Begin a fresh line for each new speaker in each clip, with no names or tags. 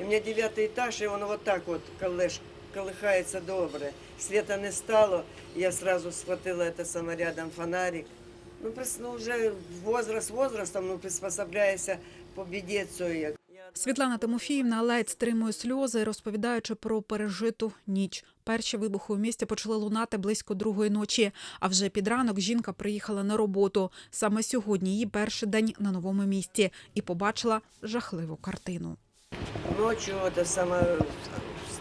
И у меня девятый этаж, и он вот так вот колыш, колыхается добре. Света не стало, я сразу схватила это самое рядом фонарик. Ну, просто ну, уже возраст возрастом, ну, приспособляйся по біді цієї.
Світлана Тимофіївна ледь стримує сльози, розповідаючи про пережиту ніч. Перші вибухи у місті почали лунати близько другої ночі. А вже під ранок жінка приїхала на роботу. Саме сьогодні її перший день на новому місці і побачила жахливу картину.
Ночью это самое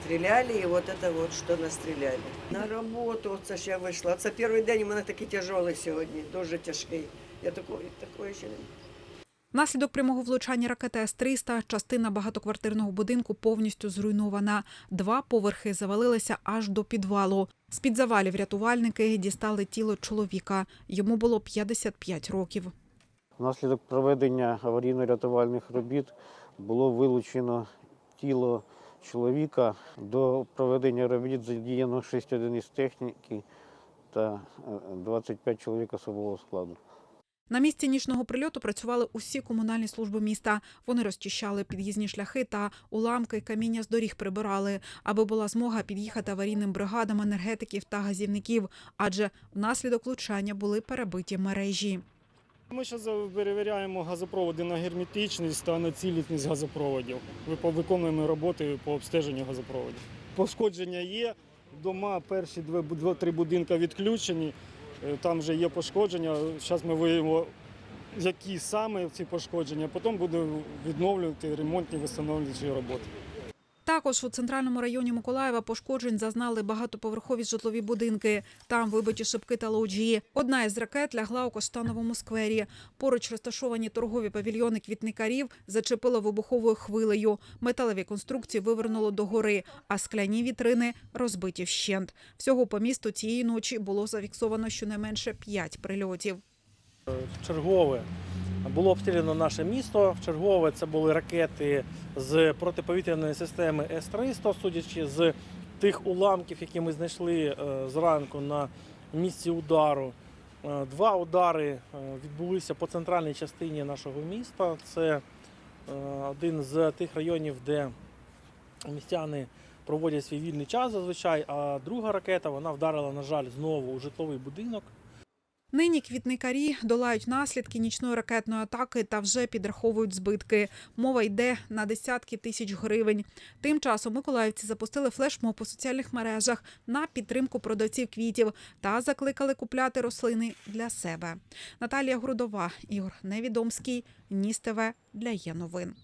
стреляли, и вот это вот что настреляли. На роботу, це ж я вийшла. Це перший день у мене такий тяжелий сьогодні, дуже тяжкий. Я такої, такої ще не
Внаслідок прямого влучання ракети С-300 частина багатоквартирного будинку повністю зруйнована. Два поверхи завалилися аж до підвалу. З-під завалів рятувальники дістали тіло чоловіка. Йому було 55 років.
Внаслідок проведення аварійно-рятувальних робіт було вилучено тіло чоловіка. До проведення робіт задіяно 6 одиниць техніки та е, 25 чоловік особового складу.
На місці нічного прильоту працювали усі комунальні служби міста. Вони розчищали під'їзні шляхи та уламки каміння з доріг прибирали, аби була змога під'їхати аварійним бригадам енергетиків та газівників, адже внаслідок влучання були перебиті мережі.
Ми зараз перевіряємо газопроводи на герметичність та на цілісність газопроводів. Випо- Виконуємо роботи по обстеженню газопроводів. Пошкодження є. Дома перші два- два-три будинки відключені. Е, Там вже є пошкодження. Зараз ми виявимо, які саме ці пошкодження. Потім будемо відновлювати ремонтні встановлюючі роботи.
Також у центральному районі Миколаєва пошкоджень зазнали багатоповерхові житлові будинки. Там вибиті шибки та лоджії. Одна із ракет лягла у Коштановому сквері. Поруч розташовані торгові павільйони квітникарів зачепило вибуховою хвилею. Металеві конструкції вивернуло до гори, а скляні вітрини розбиті вщент. Всього по місту цієї ночі було зафіксовано щонайменше п'ять прильотів.
чергове було обстріляно наше місто. В чергове це були ракети з протиповітряної системи С-300, судячи з тих уламків, які ми знайшли е, зранку на місці удару. Е, Два удари е, відбулися по центральній частині нашого міста. Це один з тих районів, де містяни проводять свій вільний час зазвичай. А друга ракета вона вдарила, на жаль, знову у житловий будинок.
Нині квітникарі долають наслідки нічної ракетної атаки та вже підраховують збитки. Мова йде на десятки тисяч гривень. Тим часом миколаївці запустили флешмоб у соціальних мережах на підтримку продавців квітів та закликали купляти рослини для себе. Наталія Грудова, Ігор Невідомський, Ніс ТВ для є новин.